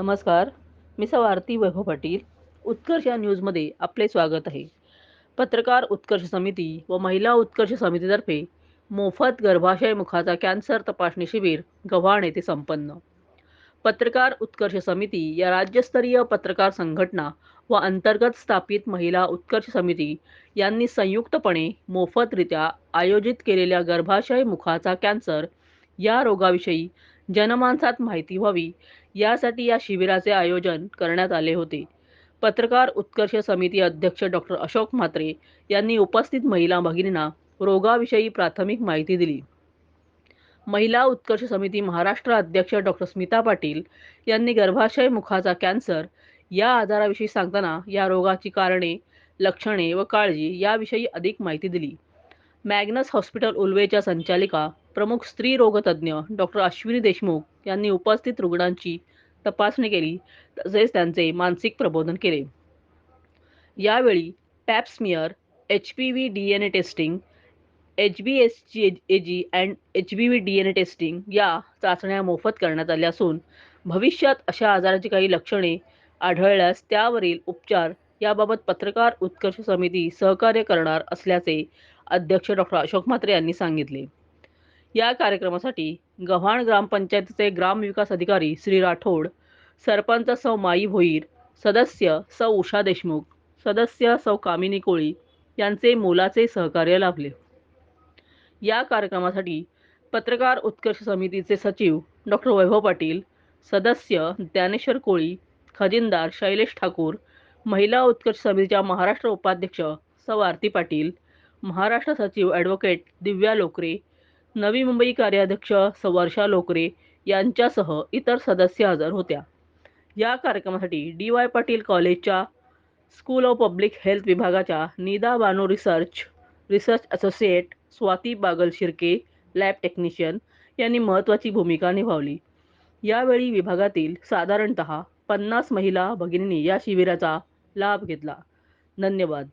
नमस्कार मी सौ आरती वैभव पाटील. उत्कर्ष या न्यूजमध्ये आपले स्वागत आहे. पत्रकार उत्कर्ष समिती व महिला उत्कर्ष समितीतर्फे मोफत गर्भाशय मुखाचा कॅन्सर तपासणी शिबिर गव्हाण येथे संपन्न. पत्रकार उत्कर्ष समिती या राज्यस्तरीय पत्रकार संघटना व अंतर्गत स्थापित महिला उत्कर्ष समिती यांनी संयुक्तपणे मोफतरित्या आयोजित केलेल्या गर्भाशय मुखाचा कॅन्सर या रोगाविषयी जनमानसात माहिती व्हावी यासाठी या शिबिराचे आयोजन करण्यात आले होते. पत्रकार उत्कर्ष समिती अध्यक्ष डॉक्टर अशोक म्हात्रे यांनी उपस्थित महिला भगिनींना रोगाविषयी प्राथमिक माहिती दिली. महिला उत्कर्ष समिती महाराष्ट्र अध्यक्ष डॉक्टर स्मिता पाटील यांनी गर्भाशय मुखाचा कॅन्सर या आजाराविषयी सांगताना या रोगाची कारणे लक्षणे व काळजी याविषयी अधिक माहिती दिली. मॅग्नस हॉस्पिटल उल्वेच्या संचालिका प्रमुख स्त्री रोगतज्ञ डॉक्टर अश्विनी देशमुख यांनी उपस्थित रुग्णांची तपासणी केली तसेच त्यांचे मानसिक प्रबोधन केले. यावेळी pap smear H P V D N A testing H B S G A G and H B V D N A testing या चाचण्या मोफत करण्यात आल्या असून भविष्यात अशा आजाराची काही लक्षणे आढळल्यास त्यावरील उपचार याबाबत पत्रकार उत्कर्ष समिती सहकार्य करणार असल्याचे अध्यक्ष डॉक्टर अशोक म्हात्रे यांनी सांगितले. या कार्यक्रमासाठी गव्हाण ग्रामपंचायतीचे ग्रामविकास अधिकारी श्री राठोड सरपंच सौ माई भोईर सदस्य सौ उषा देशमुख सदस्य सौ कामिनी कोळी यांचे मोलाचे सहकार्य लाभले. या कार्यक्रमासाठी पत्रकार उत्कर्ष समितीचे सचिव डॉक्टर वैभव पाटील सदस्य ज्ञानेश्वर कोळी खजिनदार शैलेश ठाकूर महिला उत्कर्ष समितीच्या महाराष्ट्र उपाध्यक्ष सौ आरती पाटील महाराष्ट्र सचिव ॲडव्होकेट दिव्या लोकरे नवी मुंबई कार्याध्यक्ष सवर्षा वर्षा लोकरे यांच्यासह इतर सदस्य हजर होत्या. या कार्यक्रमासाठी डी वाय पाटील कॉलेजच्या स्कूल ऑफ पब्लिक हेल्थ विभागाच्या Nida Bano research research associate Swati Bagal Shirke lab technician यांनी महत्त्वाची भूमिका निभावली. यावेळी विभागातील साधारणतः पन्नास महिला भगिनींनी या शिबिराचा लाभ घेतला. धन्यवाद.